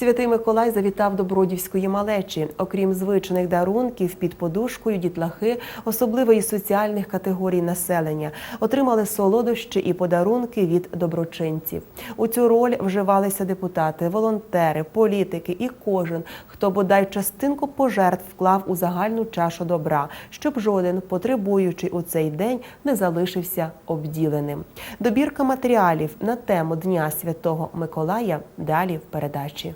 Святий Миколай завітав до Бродівської малечі. Окрім звичних дарунків, під подушкою дітлахи особливої соціальних категорій населення отримали солодощі і подарунки від доброчинців. У цю роль вживалися депутати, волонтери, політики і кожен, хто бодай частинку пожертв вклав у загальну чашу добра, щоб жоден потребуючий у цей день не залишився обділеним. Добірка матеріалів на тему Дня Святого Миколая далі в передачі.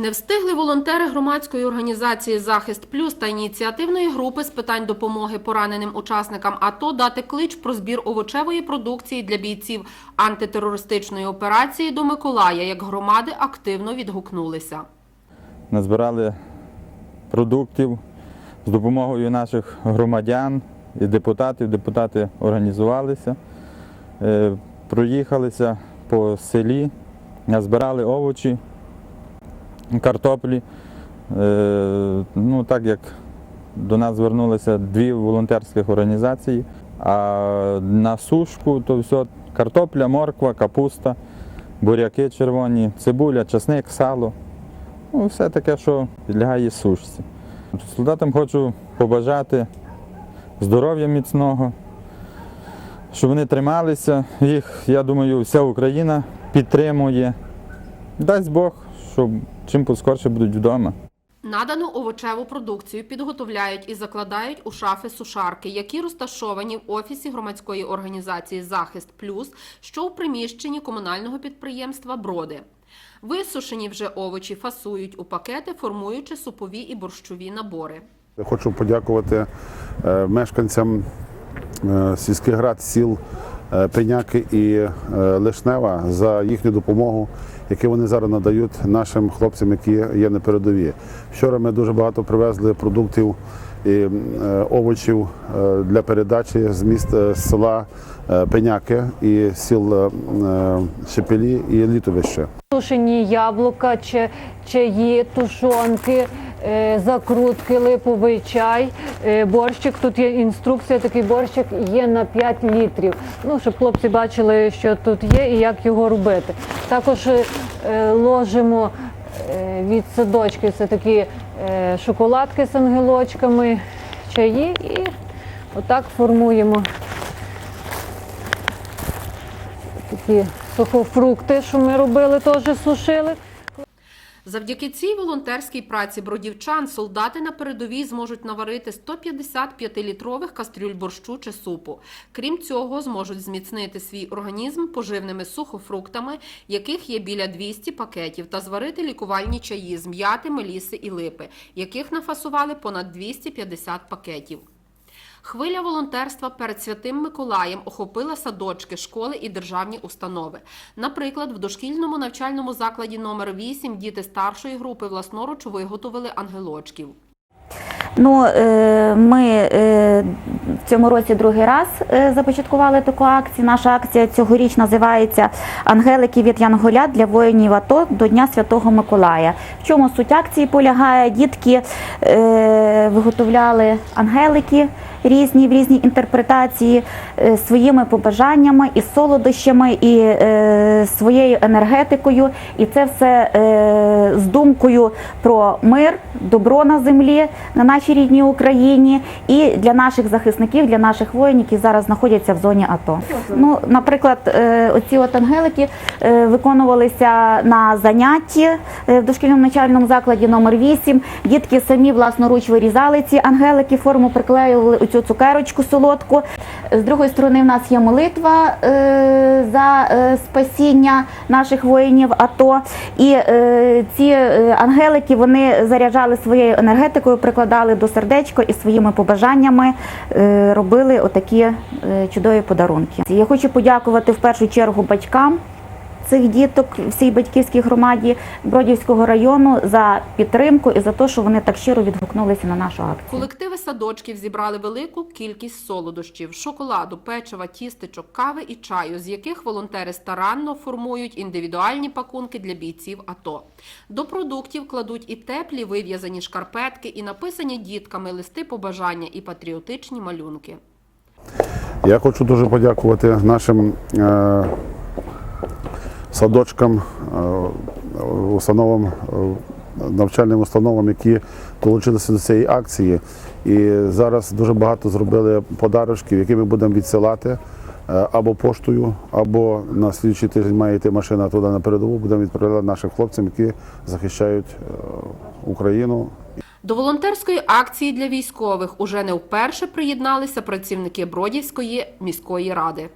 Не встигли волонтери громадської організації Захист Плюс та ініціативної групи з питань допомоги пораненим учасникам АТО дати клич про збір овочевої продукції для бійців антитерористичної операції до Миколая, як громади активно відгукнулися. назбирали продуктів з допомогою наших громадян і депутатів. Депутати організувалися, е, проїхалися по селі, назбирали овочі, картоплі. Е, Ну, так як до нас звернулися дві волонтерських організації, а на сушку то все картопля, морква, капуста, буряки червоні, цибуля, часник, сало. Ну, все таке, що підлягає сушці. Солдатам хочу побажати здоров'я міцного, щоб вони трималися. Їх, я думаю, вся Україна підтримує. Дасть Бог, щоб чим поскорше будуть вдома. Надану овочеву продукцію підготовляють і закладають у шафи сушарки, які розташовані в офісі громадської організації Захист Плюс, що у приміщенні комунального підприємства Броди. Висушені вже овочі фасують у пакети, формуючи супові і борщові набори. Я Хочу подякувати е, мешканцям е, сільських рад сіл Пеняки і е, Лишнева за їхню допомогу, яку вони зараз надають нашим хлопцям, які є на передовій. Вчора ми дуже багато привезли продуктів і е, овочів е, для передачі з міст е, з села е, Пеняки і сіл е, е, Шепелі і Літовище. Тушені яблука, чаї, тушонки, е, закрутки, липовий чай, е, борщик. Тут є інструкція, такий борщик є на 5 літрів. Ну, щоб хлопці бачили, що тут є і як його робити. Також е, е, ложимо е, від садочки, це такі е, шоколадки з ангелочками, чаї і отак формуємо такі сухофрукти, що ми робили, теж сушили. Завдяки цій волонтерській праці бродівчан солдати на передовій зможуть наварити 150 п'ятилітрових кастрюль борщу чи супу. Крім цього, зможуть зміцнити свій організм поживними сухофруктами, яких є біля 200 пакетів, та зварити лікувальні чаї з м'яти, меліси і липи, яких нафасували понад 250 пакетів. Хвиля волонтерства перед Святим Миколаєм охопила садочки, школи і державні установи. Наприклад, в дошкільному навчальному закладі номер 8 діти старшої групи власноруч виготовили ангелочків. Ну, е, ми е, в цьому році другий раз е, започаткували таку акцію. Наша акція цьогоріч називається Ангелики від Янголя для воїнів АТО до Дня Святого Миколая. В чому суть акції полягає? Дітки виготовляли ангелики різні в різній інтерпретації е, своїми побажаннями і солодощами, і е, своєю енергетикою. І це все е, з думкою про мир, добро на землі, на нашій рідній Україні і для наших захисників, для наших воїнів, які зараз знаходяться в зоні АТО. Ну, наприклад, е, оці от ангелики е, виконувалися на занятті е, в дошкільному навчальному закладі номер 8. Дітки самі власноруч вирізали ці ангелики, форму приклеювали цю цукерочку солодку. З другої сторони, в нас є молитва е, за е, спасіння наших воїнів АТО. І е, ці ангелики вони заряджали своєю енергетикою, прикладали до сердечка і своїми побажаннями робили отакі чудові подарунки. Я хочу подякувати в першу чергу батькам. Цих діток всій батьківській громаді Бродівського району за підтримку і за те, що вони так щиро відгукнулися на нашу акцію. Колективи садочків зібрали велику кількість солодощів, шоколаду, печива, тістечок, кави і чаю, з яких волонтери старанно формують індивідуальні пакунки для бійців АТО. До продуктів кладуть і теплі вив'язані шкарпетки, і написані дітками листи побажання і патріотичні малюнки. Я хочу дуже подякувати нашим е, садочкам, е, установам, е, навчальним установам, які долучилися до цієї акції. І зараз дуже багато зробили подарочків, які ми будемо відсилати е, або поштою, або на слідчий тиждень має йти машина туди на передову, будемо відправляти нашим хлопцям, які захищають Україну До волонтерської акції для військових уже не вперше приєдналися працівники Бродівської міської ради.